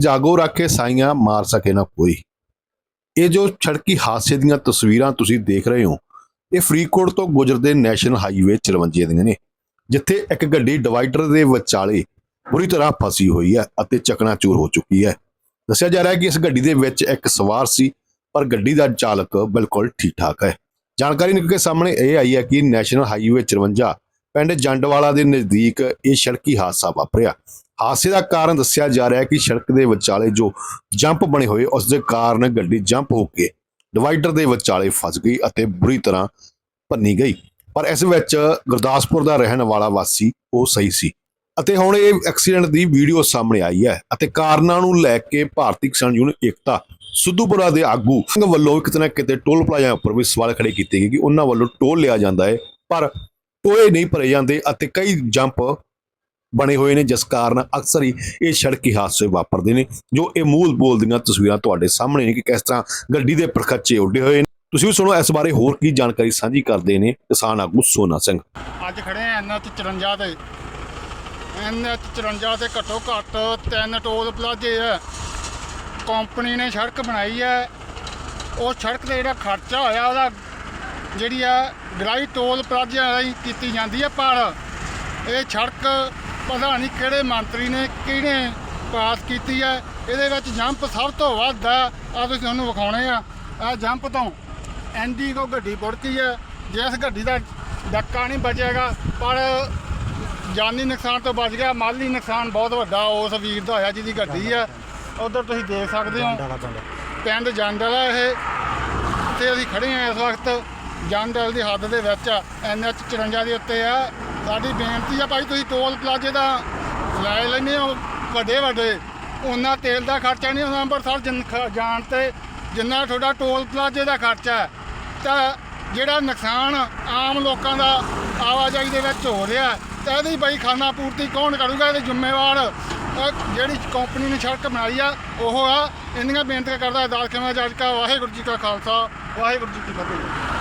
ਜਾਗੋ ਰੱਖ ਕੇ ਸਾਈਆਂ ਮਾਰ ਸਕੇ ਨਾ ਕੋਈ। ਇਹ ਜੋ ਛੜਕੀ ਹਾਦਸੇ ਦੀਆਂ ਤਸਵੀਰਾਂ ਤੁਸੀਂ ਦੇਖ ਰਹੇ ਹੋ, ਇਹ ਫਰੀਦਕੋਟ ਤੋਂ ਗੁਜਰਦੇ ਨੈਸ਼ਨਲ ਹਾਈਵੇ 54 ਦੀਆਂ ਨੇ, ਜਿੱਥੇ ਇੱਕ ਗੱਡੀ ਡਿਵਾਈਡਰ ਦੇ ਵਿਚਾਲੇ ਬੁਰੀ ਤਰ੍ਹਾਂ ਫਸੀ ਹੋਈ ਹੈ ਅਤੇ ਚਕਨਾਚੂਰ ਹੋ ਚੁੱਕੀ ਹੈ। ਦੱਸਿਆ ਜਾ ਰਿਹਾ ਹੈ ਕਿ ਇਸ ਗੱਡੀ ਦੇ ਵਿੱਚ ਇੱਕ ਸਵਾਰ ਸੀ, ਪਰ ਗੱਡੀ ਦਾ ਚਾਲਕ ਬਿਲਕੁਲ ਠੀਕ ਠਾਕ ਹੈ। ਜਾਣਕਾਰੀ ਨਿਕਲ ਕੇ ਸਾਹਮਣੇ ਇਹ ਆਈ ਹੈ ਕਿ ਨੈਸ਼ਨਲ ਹਾਈਵੇ 54 ਪਿੰਡ ਜੰਡਵਾਲਾ ਦੇ ਨਜ਼ਦੀਕ ਇਹ ਸੜਕੀ ਹਾਦਸਾ ਵਾਪਰਿਆ। ਹਾਦਸੇ ਦਾ ਕਾਰਨ ਦੱਸਿਆ ਜਾ ਰਿਹਾ ਹੈ ਕਿ ਸੜਕ ਦੇ ਵਿਚਾਲੇ ਜੋ ਜੰਪ ਬਣੇ ਹੋਏ, ਉਸ ਦੇ ਕਾਰਨ ਗੱਡੀ ਜੰਪ ਹੋ ਕੇ ਡਿਵਾਈਡਰ ਦੇ ਵਿਚਾਲੇ ਫਸ ਗਈ ਅਤੇ ਬੁਰੀ ਤਰ੍ਹਾਂ ਭੰਨੀ ਗਈ। ਪਰ ਇਸ ਵਿੱਚ ਗੁਰਦਾਸਪੁਰ ਦਾ ਰਹਿਣ ਵਾਲਾ ਵਾਸੀ ਉਹ ਸਹੀ ਸੀ ਅਤੇ ਹੁਣ ਇਹ ਐਕਸੀਡੈਂਟ ਦੀ ਵੀਡੀਓ ਸਾਹਮਣੇ ਆਈ ਹੈ ਅਤੇ ਕਾਰਨਾਂ ਨੂੰ ਲੈ ਕੇ ਭਾਰਤੀ ਕਿਸਾਨ ਯੂਨੀਅਨ ਏਕਤਾ ਸਿੱਧੂਪੁਰਾ ਦੇ ਆਗੂ ਸਿੰਘ ਵੱਲੋਂ ਕਿਤੇ ਨਾ ਕਿਤੇ ਟੋਲ ਪਲਾਜ਼ਾ ਉੱਪਰ ਵੀ ਸਵਾਲ ਖੜੇ ਕੀਤੇ ਗਏ ਕਿ ਉਹਨਾਂ ਵੱਲੋਂ ਟੋਲ ਲਿਆ ਜਾਂਦਾ ਹੈ, ਪਰ ਟੋਏ ਨਹੀਂ ਭਰੇ ਜਾਂਦੇ ਅਤੇ ਕਈ ਜੰਪ ਬਣੇ ਹੋਏ ਨੇ, ਜਿਸ ਕਾਰਨ ਅਕਸਰ ਹੀ ਇਹ ਸੜਕੀ ਹਾਦਸੇ ਵਾਪਰਦੇ ਨੇ, ਜੋ ਇਹ ਮੂਲ ਬੋਲ ਦੀਆਂ ਤਸਵੀਰਾਂ ਤੁਹਾਡੇ ਸਾਹਮਣੇ ਨੇ ਕਿ ਕਿਸ ਤਰ੍ਹਾਂ ਗੱਡੀ ਦੇ ਪਰਖੱਚੇ ਉੱਡੇ ਹੋਏ ਨੇ। ਤੁਸੀਂ ਵੀ ਸੁਣੋ, ਇਸ ਬਾਰੇ ਹੋਰ ਕੀ ਜਾਣਕਾਰੀ ਸਾਂਝੀ ਕਰਦੇ ਨੇ ਕਿਸਾਨ ਆਗੂ ਸੋਨਾ ਸਿੰਘ। ਅੱਜ ਖੜੇ ਆ ਐਨਐਚ 54 ਤੇ ਐਨਐਚ 54 ਤੇ ਘੱਟੋ ਘੱਟ ਤਿੰਨ ਟੋਲ ਪਲਾਜ਼ੇ ਆ। ਕੰਪਨੀ ਨੇ ਸੜਕ ਬਣਾਈ ਹੈ ਉਹ ਸੜਕ ਤੇ ਜਿਹੜਾ ਖਰਚਾ ਹੋਇਆ, ਉਹਦਾ ਜਿਹੜੀ ਆ ਗਰਾਈ ਟੋਲ ਪਲਾਜ਼ੇ ਵਾਲੀ ਕੀਤੀ ਜਾਂਦੀ ਹੈ ਪਰ ਇਹ ਸੜਕ ਪਤਾ ਨਹੀਂ ਕਿਹੜੇ ਮੰਤਰੀ ਨੇ ਕਿਹਨੇ ਪਾਸ ਕੀਤੀ ਹੈ। ਇਹਦੇ ਵਿੱਚ ਜੰਪ ਸਭ ਤੋਂ ਵੱਧ ਆ ਆ ਤੁਸੀਂ ਤੁਹਾਨੂੰ ਵਿਖਾਉਣੇ ਆ। ਆ ਜੰਪ ਤੋਂ ਐਂਡੀਗੋ ਗੱਡੀ ਪੁੜਕੀ ਹੈ। ਜਿਸ ਗੱਡੀ ਦਾ ਡੱਕਾ ਨਹੀਂ ਬਚੇਗਾ ਪਰ ਜਾਨੀ ਨੁਕਸਾਨ ਤੋਂ ਬਚ ਗਿਆ। ਮਾਲੀ ਨੁਕਸਾਨ ਬਹੁਤ ਵੱਡਾ ਉਸ ਵੀਰ ਦਾ ਹੋਇਆ ਜਿਹਦੀ ਗੱਡੀ ਹੈ। ਉਧਰ ਤੁਸੀਂ ਦੇਖ ਸਕਦੇ ਹੋ। ਪਿੰਡ। ਜੰਡਲਾ ਇਹ। ਤੇ ਅਸੀਂ ਖੜੇ ਆ ਇਸ ਵਕਤ। ਜੰਡਲ ਦੀ ਹੱਦ ਦੇ ਵਿੱਚ ਐਨਐਚ 54 ਦੇ ਉੱਤੇ ਆ। ਸਾਡੀ ਬੇਨਤੀ ਆ ਭਾਈ, ਤੁਸੀਂ ਟੋਲ ਪਲਾਜ਼ੇ ਦਾ ਲੈ ਲੈਂਦੇ ਹੋ, ਵੱਡੇ ਵੱਡੇ। ਉਹਨਾਂ ਤੇਲ ਦਾ ਖਰਚਾ ਨਹੀਂ ਹੁੰਦਾ, ਅੰਮ੍ਰਿਤਸਰ ਜਨ- ਖ- ਜਾਣ ਤੇ ਜਿੰਨਾ ਤੁਹਾਡਾ ਟੋਲ ਪਲਾਜ਼ੇ ਦਾ ਖਰਚਾ ਹੈ, ਤਾਂ ਜਿਹੜਾ ਨੁਕਸਾਨ ਆਮ ਲੋਕਾਂ ਦਾ ਆਵਾਜਾਈ ਦੇ ਵਿੱਚ ਹੋ ਰਿਹਾ ਤਾਂ ਇਹਦੀ ਬਈ ਖਾਨਾ ਪੂਰਤੀ ਕੌਣ ਕਰੂਗਾ? ਇਹਦੇ ਜ਼ਿੰਮੇਵਾਰ ਜਿਹੜੀ ਕੰਪਨੀ ਨੇ ਸੜਕ ਬਣਾਈ ਆ, ਉਹ ਆ। ਇੰਨੀਆਂ ਬੇਨਤੀਆਂ ਕਰਦਾ ਅਦਾਲਤ ਖਿਮਾ ਜੱਜ ਕਾ ਵਾਹਿਗੁਰੂ ਜੀ ਕਾ ਖਾਲਸਾ, ਵਾਹਿਗੁਰੂ ਜੀ ਕੀ ਫਤਿਹ।